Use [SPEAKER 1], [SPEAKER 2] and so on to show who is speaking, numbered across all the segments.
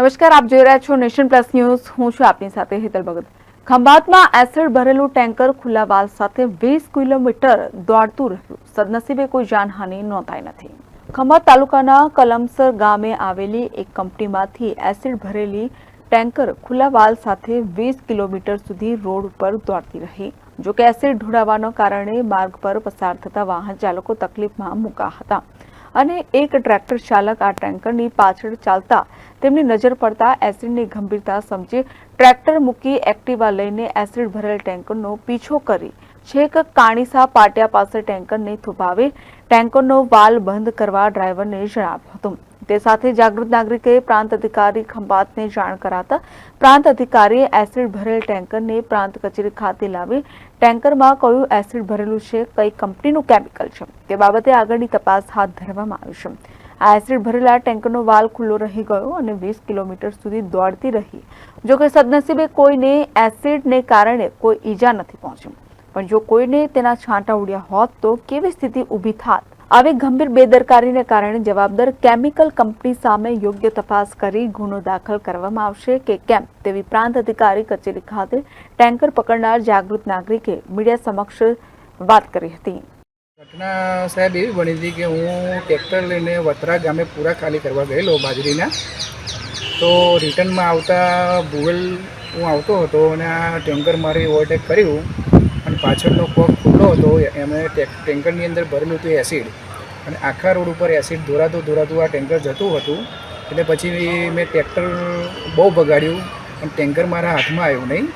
[SPEAKER 1] નમસ્કાર, આપ જોઈ રહ્યા છો નેશન પ્લસ ન્યૂઝ. હું છું આપની સાથે હેતલ ભગત. ખંભાતમાં એસિડ ભરેલું ટેન્કર ખુલ્લા વાલ સાથે વીસ કિલોમીટર દોડતું રહ્યું. સદનસીબે કોઈ જાનહાનિ નોંધાઈ નથી. ખંભાત તાલુકાના કલમસર ગામે આવેલી એક કંપનીમાંથી એસિડ ભરેલી ટેન્કર ખુલ્લા વાલ સાથે વીસ કિલોમીટર સુધી રોડ ઉપર દોડતી રહી. જો કે એસિડ ઢોળાવાના કારણે માર્ગ પર પસાર થતા વાહન ચાલકો તકલીફમાં મુકા હતા. અને એક ટ્રેક્ટર ચાલક આ ટેન્કરની પાછળ ચાલતા તેમની નજર પડતા એસિડની ગંભીરતા સમજી ટ્રેક્ટર મૂકી એક્ટિવા લઈને એસિડ ભરેલ ટેન્કરનો પીછો કરી છેક કાણીસા પાટિયા પાસે ટેન્કરને થુભાવી ટેન્કરનો વાલ બંધ કરવા ડ્રાઈવરને જણાવ્યું હતું. તે સાથે જાગૃત નાગરિકે પ્રાંત અધિકારી ખંભાતને જાણ કરાતા પ્રાંત અધિકારીએ એસિડ ભરેલ ટેન્કરને પ્રાંત કચેરી ખાતે લાવી ટેન્કરમાં કયું એસિડ ભરેલું છે, કઈ કંપનીનું કેમિકલ છે, તે બાબતે આગળની તપાસ હાથ ધરવામાં આવી છે. આ એસિડ ભરેલા ટેન્કરનો વાલ ખુલ્લો રહી ગયો અને વીસ કિલોમીટર સુધી દોડતી રહી, જો કે સદનસીબે કોઈને એસિડને કારણે કોઈ ઈજા નથી પહોંચી. પણ જો કોઈને તેના છાંટા ઉડ્યા હોત તો કેવી સ્થિતિ ઊભી થાત? આવી ગંભીર બેદરકારીને કારણે જવાબદાર કેમિકલ કંપની સામે યોગ્ય તપાસ કરી ગુનો દાખલ કરવામાં આવશે કે કેમ તેવી પ્રાંત અધિકારી કચેરી ખાતે ટેન્કર પકડનાર જાગૃત નાગરિકે મીડિયા સમક્ષ વાત કરી હતી.
[SPEAKER 2] ઘટના સાહેબ એવી બની હતી કે હું ટ્રેક્ટર લઈને વતરા ગામે પૂરા ખાલી કરવા ગયેલો બાજરીના. તો રિટર્નમાં આવતા ભૂગલ હું આવતો હતો અને આ ટેન્કર મારી ઓવરટેક કર્યું. અને પાછળનો કોક ખુલ્લો હતો, એમણે ટેન્કરની અંદર ભરેલું હતું એસિડ. અને આખા રોડ ઉપર એસિડ ધોરાતું ધોરાતું આ ટેન્કર જતું હતું. એટલે પછી મેં ટ્રેક્ટર બહુ બગાડ્યું અને ટેન્કર મારા હાથમાં આવ્યું નહીં.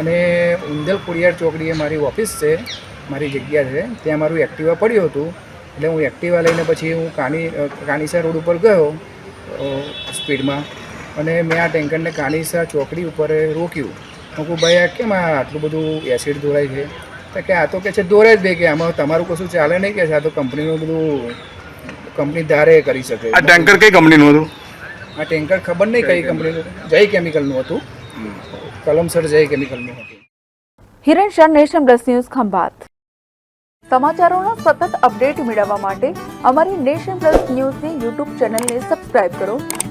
[SPEAKER 2] અને ઉંદલ ખોડિયાર ચોકડીએ મારી ઓફિસ છે, મારી જગ્યા છે, ત્યાં મારું એક્ટિવા પડ્યું હતું. એટલે હું એક્ટિવા લઈને પછી હું કાની, કાનીસા રોડ ઉપર ગયો સ્પીડમાં. અને મેં આ ટેન્કરને કાનીસા ચોકડી ઉપર રોક્યું. હું કહું ભાઈ આ કેમ આ આટલું બધું એસિડ દોરાય છે? તો કે આ તો કે છે દોરે જ બે કે આમાં તમારું કશું ચાલે નહીં કે છે? આ તો કંપનીનું બધું કંપની ધારે કરી શકે.
[SPEAKER 3] આ ટેન્કર કઈ કંપનીનું હતું?
[SPEAKER 2] આ ટેન્કર ખબર નહીં કઈ કંપનીનું જય કેમિકલનું હતું. કલમસર જય કેમિકલનું હતું.
[SPEAKER 1] Hiran Shah nation plus news Khambhat. સમાચારોનો સતત અપડેટ મેળવવા માટે અમારી નેશન પ્લસ ન્યૂઝની યુટ્યુબ ચેનલને સબસ્ક્રાઇબ કરો.